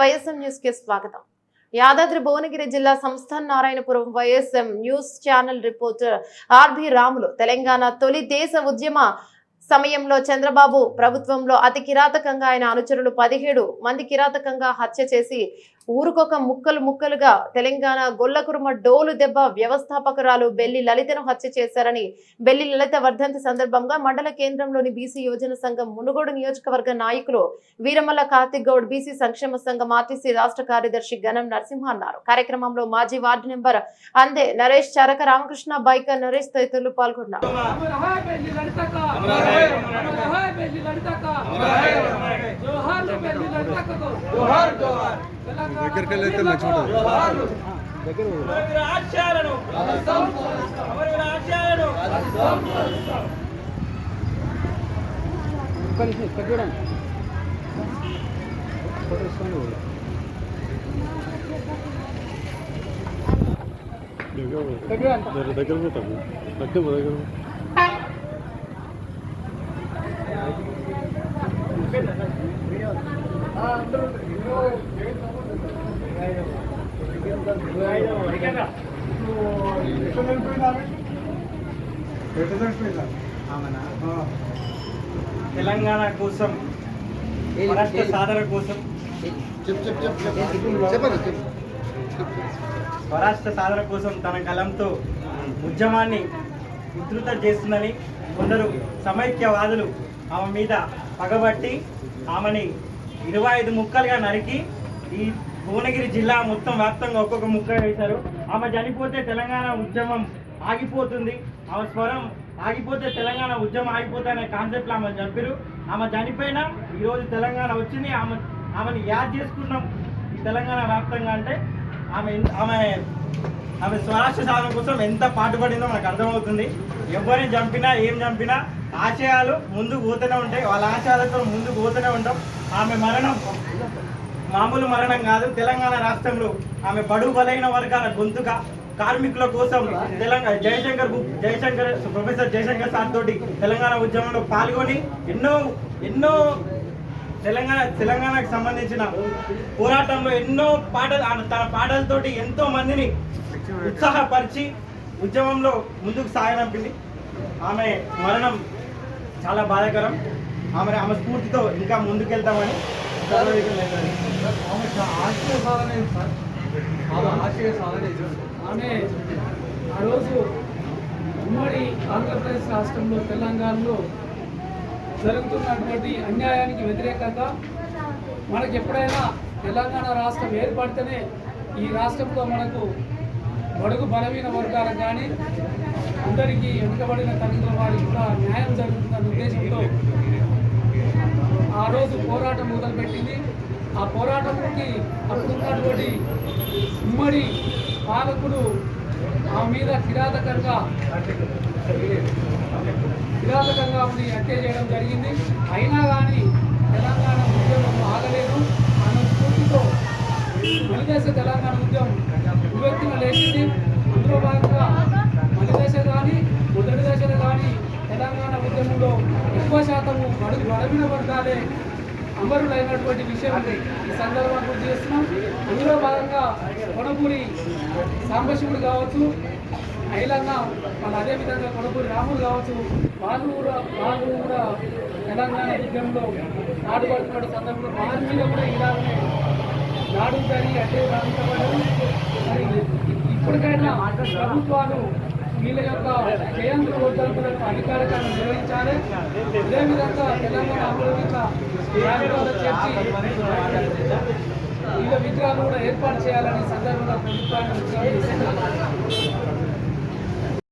YSM న్యూస్కి స్వాగతం. యాదాద్రి భువనగిరి జిల్లా Samsthan Narayanapuram YSM news channel reporter R B Ramulu Telangana తొలి దేశ ఉద్యమ సమయంలో చంద్రబాబు ప్రభుత్వంలో అతి కిరాతకంగా ఆయన అనుచరులు పదిహేడు మంది కిరాతకంగా హత్య చేసి ఊరుకొక ముక్కలు ముక్కలుగా తెలంగాణ గొల్లకురుమ డోలు దెబ్బ వ్యవస్థాపకురాలు బెల్లి లలితను హత్య చేశారని బెల్లి లలిత వర్ధంతి సందర్భంగా మండల కేంద్రంలోని బీసీ యువజన సంఘం మునుగోడు నియోజకవర్గ నాయకులు వీరమల్ల కార్తిక్ గౌడ్ బీసీ సంక్షేమ సంఘం ఆర్టీసీ రాష్ట్ర కార్యదర్శి గణం నరసింహ అన్నారు. కార్యక్రమంలో మాజీ ward number Ande Naresh Charaka Ramakrishna biker Naresh తదితరులు పాల్గొన్నారు. దగ్గరికి వెళ్ళైతే మంచిగా ఉంటుంది అమరవీర ఆశయాలను అమరవీర ఆశయాలను దగ్గర దగ్గర పోతాము దగ్గర దగ్గర తెలంగాణ కోసం రాష్ట్ర సాధన కోసం. స్వరాష్ట్ర సాధన కోసం తన కలంతో ఉద్యమాన్ని ఉధృత చేస్తుందని కొందరు సమైక్యవాదులు ఆమె మీద పగబట్టి ఆమెని ఇరవై ఐదు ముక్కలుగా నరికి ఈ భువనగిరి జిల్లా మొత్తం వ్యాప్తంగా ఒక్కొక్క ముక్క వేశారు. ఆమె చనిపోతే తెలంగాణ ఉద్యమం ఆగిపోతుంది. ఆమె స్వరం ఆగిపోతే తెలంగాణ ఉద్యమం ఆగిపోతే అనే కాన్సెప్ట్లో ఆమె చంపారు ఆమె చనిపోయినా ఈరోజు తెలంగాణ వచ్చింది. ఆమె ఆమెను యాద్ చేసుకున్నాం ఈ తెలంగాణ వ్యాప్తంగా అంటే ఆమె ఆమె ఆమె స్వరాష్ట్ర సాధన కోసం ఎంత పాటుపడిందో మనకు అర్థమవుతుంది. ఎవరిని చంపినా ఏం చంపినా ఆశయాలు ముందుకు పోతూనే ఉంటాయి. వాళ్ళ ఆశయాలతో ముందుకు పోతూనే ఉంటాం. ఆమె మరణం మామూలు మరణం కాదు. తెలంగాణ రాష్ట్రంలో ఆమె బడుగు బలైన వర్గాల గొంతుగా కార్మికుల కోసం తెలంగాణ జయశంకర్ జయశంకర్ ప్రొఫెసర్ జయశంకర్ సార్ తోటి తెలంగాణ ఉద్యమంలో పాల్గొని ఎన్నో ఎన్నో తెలంగాణ తెలంగాణకు సంబంధించిన పోరాటంలో ఎన్నో పాటలు ఆమె తన పాటలతోటి ఎంతో మందిని ఉత్సాహపరిచి ఉద్యమంలో ముందుకు సాగనంపింది. ఆమె మరణం చాలా బాధాకరం. ఆమె ఆమె స్ఫూర్తితో ఇంకా ముందుకెళ్తామని ఆమె ఆ రోజు ఉమ్మడి ఆంధ్రప్రదేశ్ రాష్ట్రంలో తెలంగాణలో జరుగుతున్నటువంటి అన్యాయానికి వ్యతిరేకంగా మనకు ఎప్పుడైనా తెలంగాణ రాష్ట్రం ఏర్పడితేనే ఈ రాష్ట్రంలో మనకు బడుగు బలమైన వర్గాలకు కానీ అందరికీ వెనుకబడిన తరగతుల వారికి కూడా న్యాయం జరుగుతుందన్న ఉద్దేశంతో ఆ రోజు పోరాటం మొదలుపెట్టింది. ఆ పోరాటంకి అప్పుడున్నటువంటి ఉమ్మడి పాలకుడు ఆ మీద కిరాతకంగా కిరాతకంగా ఆమెని హత్య చేయడం జరిగింది. అయినా కానీ తెలంగాణ ఉద్యమం ఆగలేదు. ఆమె స్ఫూర్తితో మలిదేశ తెలంగాణ ఉద్యమం ఉవ్వెత్తున లేచింది. అందులో భాగంగా మలిదేశ కానీ మొదటి దశలు కానీ తెలంగాణ ఉద్యమంలో ఎక్కువ శాతము అడుగు అడవిన వర్గాలే అమరులైనటువంటి విషయం ఈ సందర్భంగా గుర్తు చేస్తున్నాం. అందులో భాగంగా కొనపూరి సాంబశివుడు కావచ్చు ఐలన్న మళ్ళీ అదేవిధంగా కొడుకు రాహుల్ కావచ్చు వాళ్ళు కూడా వాళ్ళు కూడా తెలంగాణ ఉద్యమంలో నాటుపడుతున్న సందర్భంలో వారి మీద కూడా ఇలాగనే నాడు కానీ అదే రామించబడ్డారు మరి ఇప్పటికైనా ప్రభుత్వాలు వీళ్ళ యొక్క జయంతి ఉద్యోగులకు అధికారికంగా నిర్వహించాలి. అదేవిధంగా తెలంగాణ అభివృద్ధిగా చేర్చి వీళ్ళ విగ్రహాలు కూడా ఏర్పాటు చేయాలని సందర్భంగా ప్రభుత్వాన్ని